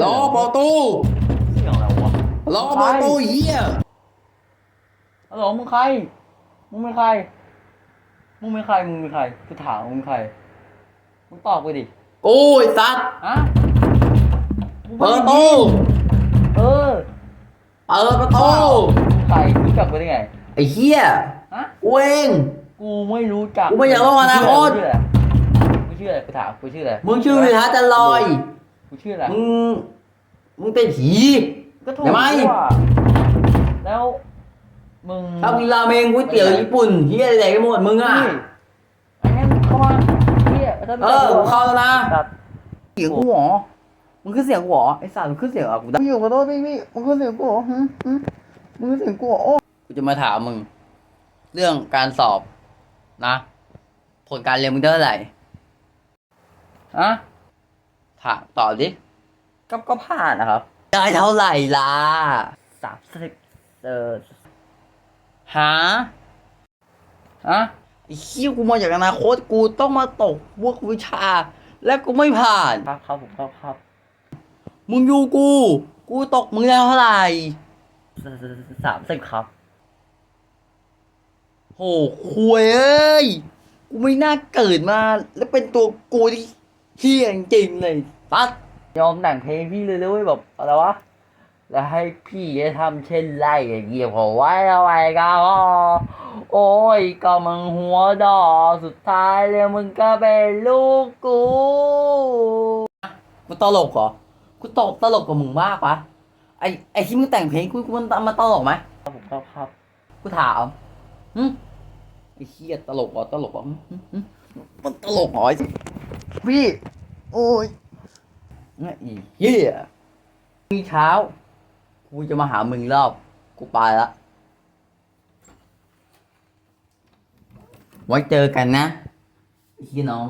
รอประตูเสียงอะไรวะรอประตูเฮียฮัลโหลมึงใคร มึงเป็นใคร มึงเป็นใคร มึงเป็นใครกูถามมึงเป็นใคร มึงตอบกูดิโอ้ยสัตว์อะมึงเปิดประตูเออ เปิดประตูมึงใครรู้จักกูได้ไง ไอ้เฮียฮะกูเองกูไม่รู้จัก กูไม่อยากเล่าอนาคตกูชื่ออะไรกูชื่ออะไรกูถามกูชื่ออะไร มึงชื่อวิทัศน์จันลอย กูชื่ออะไรมึงมึงเป็นผี ก็ถูกเดี๋ยวไม่ว่าแล้วมึงชอบกินราเมงก๋วยเตี๋ยวญี่ปุ่นเฮียอะไรกันหมดมึงอะ นี่ไอ้นั่นเข้ามาเฮียไอ้นั่นเออกูเข้าแล้วนะ ตัดเสียงกูเหรอมึงขึ้นเสียงกูเหรอไอ้สัตว์มึงขึ้นเสียงอะกูได้อยู่ขอโทษพี่พี่มึงขึ้นเสียงกูเหรอหึหึมึงขึ้นเสียงกูเหรอโอ้กูจะมาถามมึง เรื่องการสอบนะ ผลการเรียนมึงได้เท่าไหร่อะ ถามตอบดิก็ก็ผ่านนะครับ ได้เท่าไหร่ล่ะสามสิบเออหาอะไอ้เหี้ยกูมาจากอนาคตกูต้องมาตกพวกวิชา และกูไม่ผ่าน ครับครับผมครับครับ มึงอยู่กู กูตกมึงได้เท่าไหร่สามสิบครับโหคุยเอ้ย กูไม่น่าเกิดมา แล้วเป็นตัวกูที่ เฮี้ยจริงๆเลยปัดยอมแต่งเพลงพี่เลยเลยเว้ยแบบอะไรวะแล้วให้พี่จะทำเช่นไรอย่างเงี้ยพอไว้เอาไว้ก็พอโอ้ยก็มึงหัวดอสุดท้ายแล้วมึงก็เป็นลูกกูกูตลกเหรอกูตกตลกกับมึงมากปะไอไอที่มึงแต่งเพลงกูกูมันมาตลกไหมครับผมครับครับกูถามหึไอเฮี้ยตลกเหรอตลกเหรอหึหึหึมันตลกเหรอไอ้ พี่โอ้ยไอ้เฮี้ยพรุ่งเช้า กูจะมาหามึงอีกรอบ กูไปละ ไว้เจอกันนะพี่น้อง